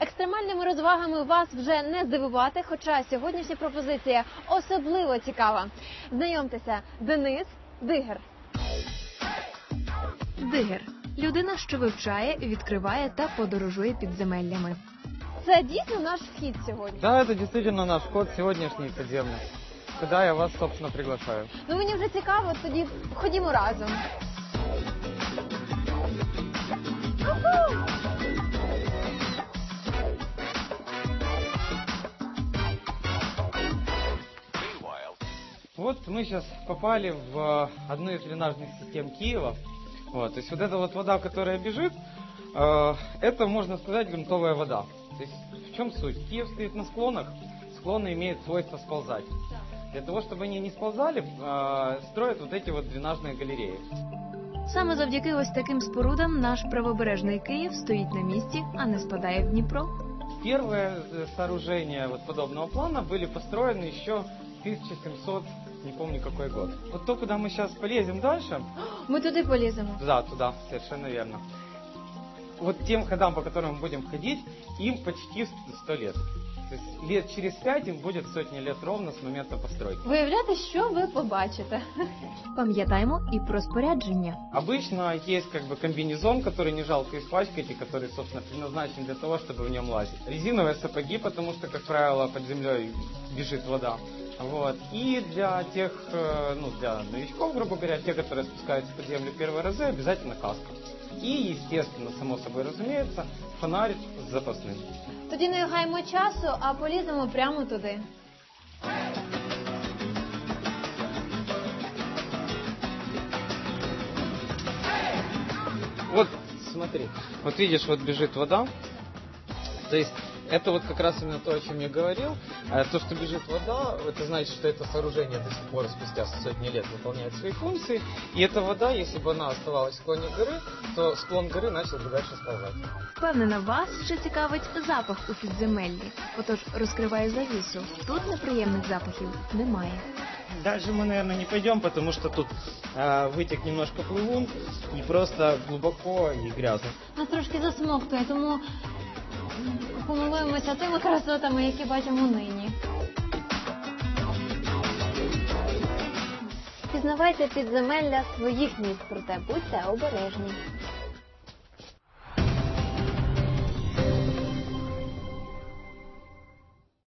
Екстремальними розвагами вас вже не здивувати, хоча сьогоднішня пропозиція особливо цікава. Знайомтеся, Денис Дигер. Дигер людина, що вивчає, відкриває та подорожує підземеллями. Це дійсно наш вхід сьогодні. Да, это действительно наш код сегодняшний подземный. Куда я вас, собственно, приглашаю. Ну мені вже цікаво, тоді ходімо разом. Вот мы сейчас попали в одну из дренажных систем Киева. Вот, то есть вот эта вот вода, которая бежит, э, это, можно сказать, грунтовая вода. То есть в чем суть? Киев стоит на склонах, склоны имеют свойство сползать. Для того, чтобы они не сползали, э, строят вот эти вот дренажные галереи. Саме завдяки ось таким спорудам наш правобережний Київ стоїть на місці, а не спадає в Дніпро. Первые э, сооружения вот подобного плана были построены еще в 1700, не помню какой год. Вот то, куда мы сейчас полезем дальше, Ми туди поліземо. Да, туда, совершенно верно. Вот тем ходам, по которым мы будем ходить, им почти 100 лет. То есть лет через пять им будет сотни лет ровно с момента постройки. Виявляти, що ви побачите. Пам'ятаємо і про спорядження. Обычно есть как бы комбинезон, который не жалко испачкать и который, собственно, предназначен для того, чтобы в нем лазить. Резиновые сапоги, потому что, как правило, под землей бежит вода. Вот. И для тех, э, ну, для новичков, грубо говоря, те, которые спускаются под землю первые разы, обязательно каска. И, естественно, само собой разумеется, фонарь с запасным. Тоді не гаймо часу, а поліземо прямо туди. Вот, смотри, вот видишь, вот бежит вода. То есть это вот как раз именно то, о чем я говорил. А То, что бежит вода, это значит, что это сооружение до сих пор спустя сотни лет выполняет свои функции. И эта вода, если бы она оставалась в склоне горы, то склон горы начал бы дальше сползать. Впевнена, вас ще цікавить запах у підземеллі. Отож, розкриваю завісу. Тут неприємних запахів немає. Дальше мы, наверное, не пойдем, потому что тут э, вытек немножко плывун и просто глубоко и грязно. Нас трошки засмоктує, тому помилуємося тими красотами, які бачимо нині. Пізнавайте підземелля своїх міст, проте будьте обережні.